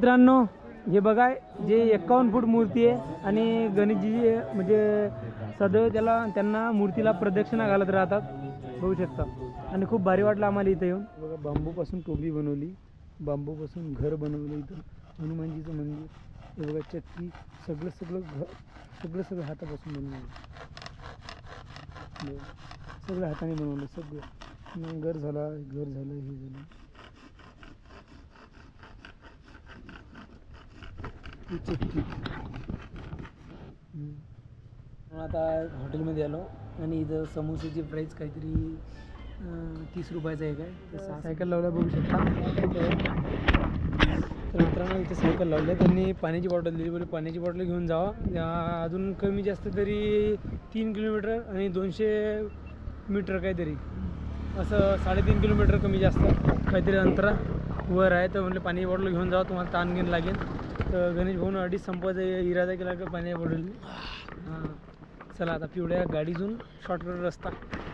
मित्रांनो हे बघा जे एकावन्न फूट मूर्ती आहे आणि गणेशजी म्हणजे सदैव त्याला त्यांना मूर्तीला प्रदक्षिणा घालत राहतात बघू शकता. आणि खूप भारी वाटलं आम्हाला इथं येऊन. बघा बांबूपासून टोपी बनवली बांबूपासून घर बनवलं इथं. हनुमानजीचं मंदिर. हे बघा चक्की सगळं सगळं घर सगळं सगळं हातापासून बनवलं. सगळं हाताने बनवलं सगळं. घर झाला घर झालं हे झालं ही चक्की हम्म. आता हॉटेलमध्ये आलो आणि इथं समोसेची प्राईस काहीतरी तीस रुपयाचं आहे. तर सहा सायकल लावल्या बघू शकता. तर मित्रांनो इथे सायकल लावल्या. त्यांनी पाण्याची बॉटल दिली. बोलली पाण्याची बॉटल घेऊन जावा. अजून कमी जास्त तरी तीन किलोमीटर आणि दोनशे मीटर काहीतरी. असं साडेतीन किलोमीटर कमी जास्त काहीतरी अंतरा वर आहे. तर म्हणलं पाण्याची बॉटल घेऊन जावा. तुम्हाला ताण घेऊन लागेल. तर गणेश भाऊन अडीच संपवायचा इरादा केला का पाण्या पडेल हां. चला आता पिवळ्या गाडीतून शॉर्टकट रस्ता.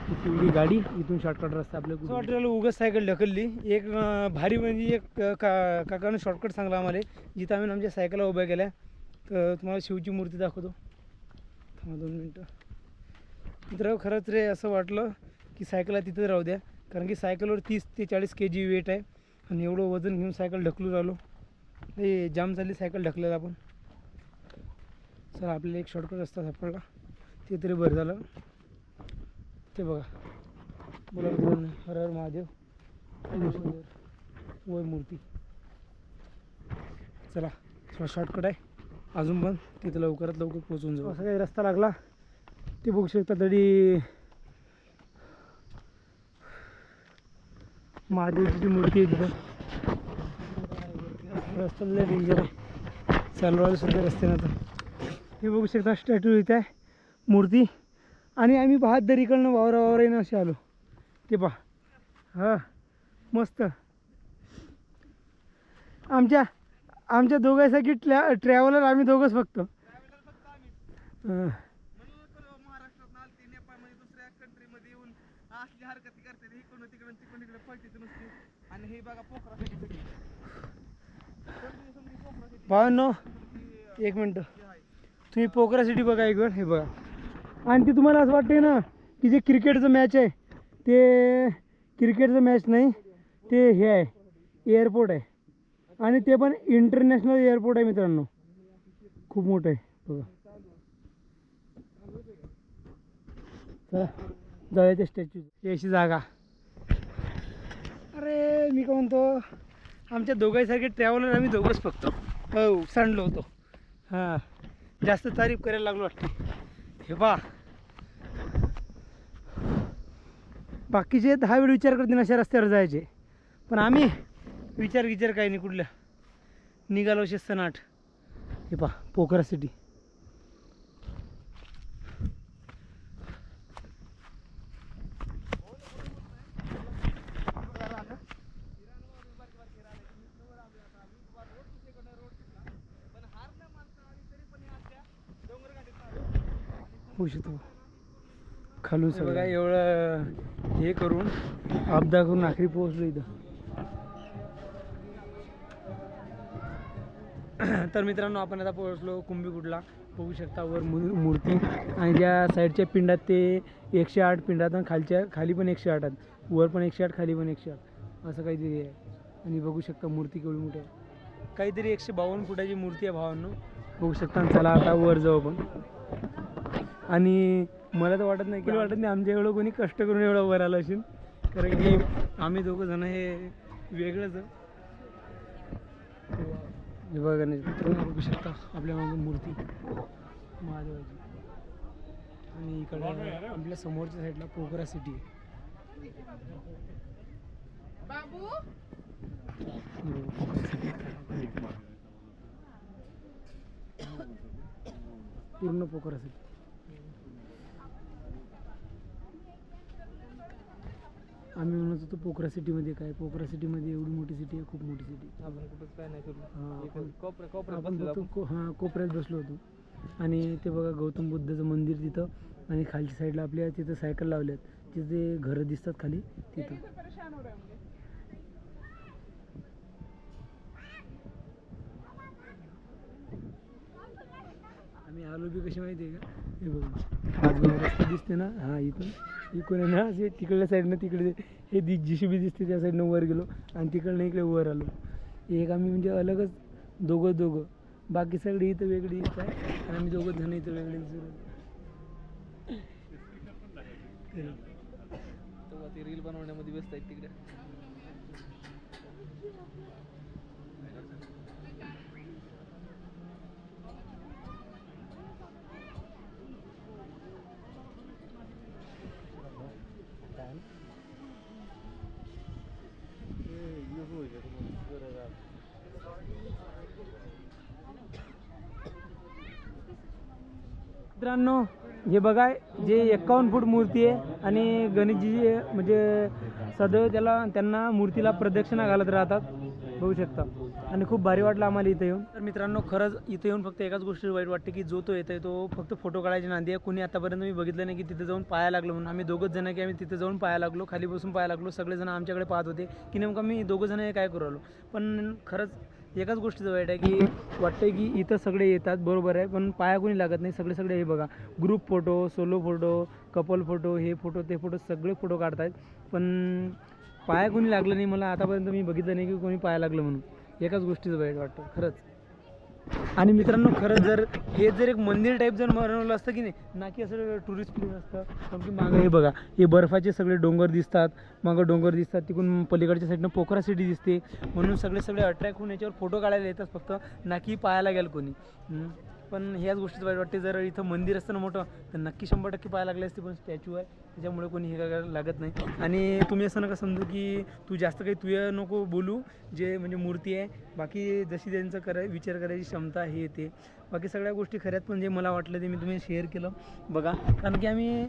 ही पिवळी गाडी इथून शॉर्टकट रस्ता आपल्या शॉर्टकट वाटलेलं उगाच सायकल ढकलली. एक भारी म्हणजे एक का काकानं शॉर्टकट सांगला आम्हाला. जिथं आम्ही आमच्या सायकला उभ्या केल्या. तर तुम्हाला शिवची मूर्ती दाखवतो. थांबा दोन मिनटं. मित्र खरंच रे असं वाटलं की सायकलला तिथंच राहू द्या. कारण की सायकलवर तीस ते चाळीस के जी वेट आहे. आणि एवढं वजन घेऊन सायकल ढकलू राहिलो. नाही जाम झाली सायकल ढकलेला आपण. चला आपल्याला एक शॉर्टकट रस्ता सापडला. ते तरी बरं झालं. ते बघा. बोला हर हर महादेव. वय मूर्ती. चला थोडा शॉर्टकट आहे. अजून पण तिथं लवकरात लवकर पोहोचून जाऊ. असा काही रस्ता लागला ते बघू शकता तरी महादेवची मूर्ती आहे तिथं. रस्ता लय डेंजर आहे चालवायला सुद्धा रस्त्यानं आता हे बघू शकता स्टॅच्यू इथे आहे मूर्ती. आणि आम्ही बहादर दरीकडनं वावरा वावरानं असे आलो. ते पहा. हां मस्त. आमच्या आमच्या दोघांसाठी ट्रॅ ट्रॅव्हलर आम्ही दोघंच फक्त. दुसऱ्या कंट्रीमध्ये येऊन आणि हे बघा पोखरा. बावन्न एक मिनटं. तुम्ही पोकरा सिटी बघा एक वेळ हे बघा. आणि ते तुम्हाला असं वाटते ना की जे क्रिकेटचं मॅच आहे ते क्रिकेटचं मॅच नाही ते हे आहे एअरपोर्ट आहे. आणि ते पण इंटरनॅशनल एअरपोर्ट आहे मित्रांनो. खूप मोठं आहे बघा. चला जाऊया त्या स्टॅच्यू याची जागा. अरे मी काय म्हणतो? आमच्या दोघांसारखे ट्रॅव्हलर आम्ही दोघंच फक्त. हो सांडलो होतो. हां जास्त तारीफ करायला लागलो वाटते. हे पा बाकीचे दहा वेळ विचार करतील अशा रस्त्यावर जायचे. पण आम्ही विचार विचार काही नाही कुठल्या निघालो असे सनाट हे पा पोखरा सिटी होऊ शकतो खालून बघा एवढं हे करून अपदा करून आखरी पोहोचलो इथं. तर मित्रांनो आपण आता पोहोचलो कुंभीकुटला. बघू शकता वर मूर्ती. आणि ज्या साईडच्या पिंडात ते एकशे आठ पिंडात आणि खालच्या खाली पण एकशे आठ आहेत. वर पण एकशे आठ खाली पण एकशे आठ. असं काहीतरी आहे. आणि बघू शकता मूर्ती केवढी मोठी आहे. काहीतरी एकशे बावन्न फुटाची मूर्ती आहे भावांनो. बघू शकता चला आता वर जाऊ आपण. आणि मला तर वाटत नाही की वाटत नाही आमच्या एवढं कोणी कष्ट करून एवढं वर आलं असेल. कारण की आम्ही दोघं जण हे वेगळंच बघा तुम्ही बघू शकता आपल्या मागे मूर्ती. महादेवाची. आणि इकडे आपल्या समोरच्या साईडला पोखरा सिटी. पूर्ण पोखरा सिटी आम्ही म्हणत होतो पोखरा सिटीमध्ये काय? पोखरा सिटीमध्ये एवढी मोठी सिटी आहे खूप मोठी सिटी आपण कुठंच काय नाही कोपऱ्यात हां कोपऱ्यात बसलो होतो. आणि ते बघा गौतम बुद्धाचं मंदिर तिथं आणि खालच्या साईडला आपल्या तिथं सायकल लावल्यात. तिथे घरं दिसतात खाली तिथं. आम्ही आलो बी कशी माहिती आहे का? हे बघा. आज रस्ता दिसते ना? हा इथून इकडे ना असे तिकडल्या साईडनं तिकडे हे दि जिशिबी दिसते त्या साईडनं वर गेलो आणि तिकडनं इकडे वर आलो. एक आम्ही म्हणजे अलगच दोघं दोघं. बाकी सगळी इथं वेगळी इथं आहे आणि आम्ही दोघं जण इथं वेगळे रील बनवण्यामध्ये व्यस्त आहेत तिकडे. मित्रांनो हे बघा जे एकावन्न फूट मूर्ती आहे आणि गणेशजी म्हणजे सदैव त्याला त्यांना मूर्तीला प्रदक्षिणा घालत राहतात. बघू शकता. आणि खूप भारी वाटलं आम्हाला इथं येऊन. तर मित्रांनो खरंच इथं येऊन फक्त एकाच गोष्टी वाईट वाटते की जो तो येत आहे तो फक्त फोटो काढायची नांदी आहे. कुणी आतापर्यंत मी बघितलं नाही की तिथे जाऊन पाया लागलो म्हणून. आम्ही दोघंच जण की आम्ही तिथे जाऊन पाया लागलो खाली बसून पाया लागलो सगळेजण आमच्याकडे पाहत होते की नेमकं मी दोघंजण हे काय करू आलो पण खरंच एकाच गोष्टीचं वाईट आहे की वाटतं की इथं सगळे येतात बरोबर आहे पण पाया कोणी लागत नाही. सगळे सगळे हे बघा group photo solo photo couple photo हे फोटो ते फोटो सगळे फोटो काढतायत. पण पाया कोणी लागलं नाही मला आतापर्यंत मी बघितलं नाही की कोणी पाया लागलं म्हणून. एकाच गोष्टीचं वाईट वाटतं खरंच. आणि मित्रांनो खरंच जर हे जर एक मंदिर टाईप जर बनवलं असतं की नाही ना की असं टुरिस्ट प्लेस असतं. कारण की मागं हे बघा हे बर्फाचे सगळे डोंगर दिसतात मागं डोंगर दिसतात तिकडून पलीकडच्या साईडनं पोखरा सिटी दिसते. म्हणून सगळे सगळे अट्रॅक्ट होऊन याच्यावर फोटो काढायला येतात फक्त ना की पाहायला गेल कोणी. पण ह्याच गोष्टीचं वाईट वाटते जर इथं मंदिर असतं ना मोठं तर नक्की शंभर टक्के पाहायला लागले असते पण स्टॅच्यू आहे. त्याच्यामुळे कोणी हे करायला लागत नाही. आणि तुम्ही असं नका समजू की तू जास्त काही तुया नको बोलू जे म्हणजे मूर्ती आहे. बाकी जशी त्यांचं कराय विचार करायची क्षमता हे येते बाकी सगळ्या गोष्टी खऱ्यात पण जे मला वाटलं ते मी तुम्ही शेअर केलं. बघा. कारण की आम्ही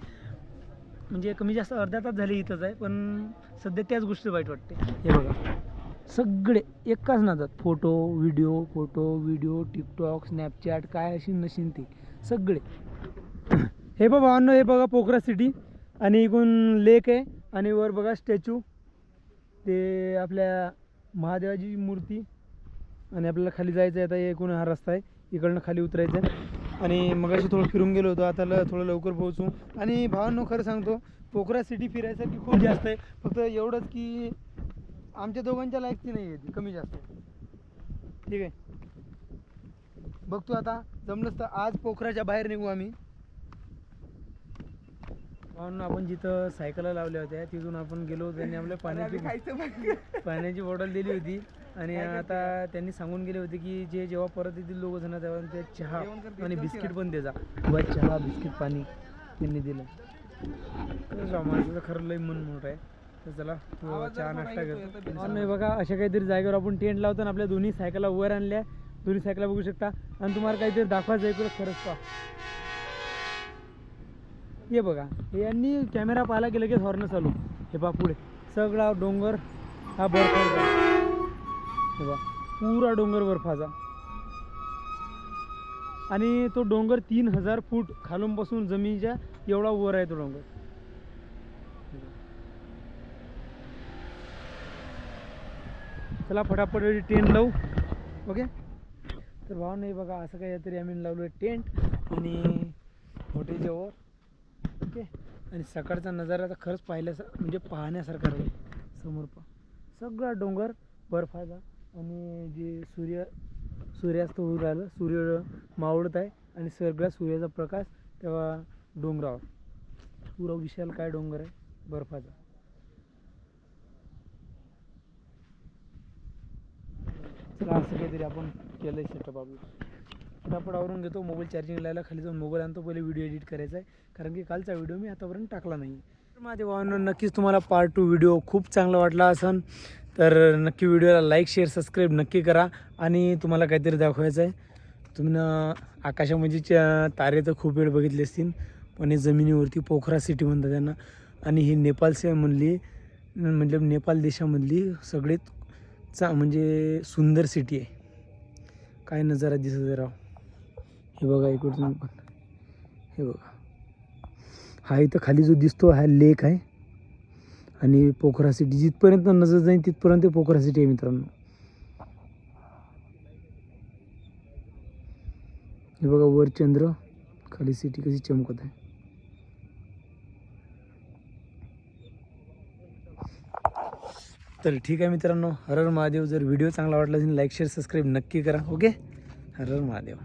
म्हणजे कमी जास्त अर्धा तास झाले इथंच आहे पण सध्या त्याच गोष्टी वाईट वाटते हे बघा. सगळे एकाच नादात. Photo video photo video TikTok Snapchat काय अशी नशीन ते. सगळे. हे बाबा अन्न हे बघा पोखरा सिटी. आणि इकडून लेक आहे आणि वर बघा स्टॅच्यू. ते आपल्या महादेवाची मूर्ती आणि आपल्याला खाली जायचं आहे आता एकूण हा रस्ता आहे. इकडनं खाली उतरायचं आहे आणि मग अशी थोडं फिरून गेलो होतो आता ल- थोडं लवकर पोहोचू. आणि भावांनो खरं सांगतो पोखरा सिटी फिरायसाठी खूप जास्त आहे. फक्त एवढंच की आमच्या दोघांच्या लायकची नाही आहे ती कमी जास्त आहे. ठीक आहे? बघतो आता जमलंच तर आज पोखराच्या बाहेर निघू आम्ही. म्हणून आपण जिथं सायकला लावल्या होत्या तिथून आपण गेलो त्यांनी आपल्या पाण्याची पाण्याची बॉटल दिली होती. आणि आता त्यांनी सांगून गेले होते की जे जेव्हा परत येतील लोक जण तेव्हा ते चहा आणि बिस्किट. पण द्यायचा बस चहा बिस्किट पाणी त्यांनी दिलं. माझं खरं लई मन मोठं आहे. तर चला चहा नाश्ता करतो. बघा अशा काहीतरी जागेवर आपण टेंट लावतो आणि आपल्या दोन्ही सायकला वर आणल्या. दोन्ही सायकला बघू शकता. आणि तुम्हाला काहीतरी दाखवायचं आहे खरंच पहा. हे बघा हे यांनी कॅमेरा पाहिला की लगेच हॉर्न चालू. हे बा पुढे. सगळा डोंगर हा बर्फाचा हे बा पुरा डोंगर बर्फाचा आणि तो डोंगर तीन हजार फूट खालून बसून जमिनीच्या एवढा वर आहे तो डोंगर. चला फटाफट टेंट लावू. ओके? तर भाव नाही बघा असं काहीतरी आम्ही लावलो आहे टेंट आणि हॉटेलच्या वर. आणि सकाळचा नजारा तर खरंच पाहिल्यास म्हणजे पाहण्यासारखा राहील. समोर पहा. सगळा डोंगर बर्फाचा आणि जे सूर्य सूर्यास्त होऊ राहिलं सूर्य मावळत आहे आणि सगळा सूर्याचा प्रकाश तेव्हा डोंगरावर. पुरा विशाल काय डोंगर आहे? बर्फाचा. चला असं काहीतरी आपण केलं आहे सेटअप आपलं. फटाफट आवरून घेतो मोबाईल चार्जिंग लायला खाली जाऊन मोबाईल आणतो पहिले व्हिडिओ एडिट करायचा आहे. कारण की कालचा व्हिडिओ मी आतापर्यंत टाकला नाही. तर माझ्या भावांनो नक्कीच तुम्हाला पार्ट टू व्हिडिओ खूप चांगला वाटला असन. तर नक्की व्हिडिओला लाईक शेअर सबस्क्राईब नक्की करा. आणि तुम्हाला काहीतरी दाखवायचं आहे. तुम्ही ना आकाशामध्ये च्या तारे तर खूप वेळ बघितले असतील पण हे जमिनीवरती पोखरा सिटी म्हणतात त्यांना. आणि ही नेपाळचे म्हणली म्हणजे नेपाळ देशामधली सगळ्यात चा म्हणजे सुंदर सिटी आहे. काय नजारा दिसत आहे राव. हे बघा इकडून पण. हे बघा. हा इथं खाली जो दिसतो हा लेक आहे. आणि पोखरा सिटी जिथपर्यंत नजर जाईल तिथपर्यंत पोखरा सिटी आहे मित्रांनो. हे बघा वर चंद्र खाली सिटी कशी चमकत आहे. तर ठीक आहे मित्रांनो हर हर महादेव जर व्हिडिओ चांगला वाटला असेल लाईक शेअर सबस्क्राईब नक्की करा ओके हर हर महादेव.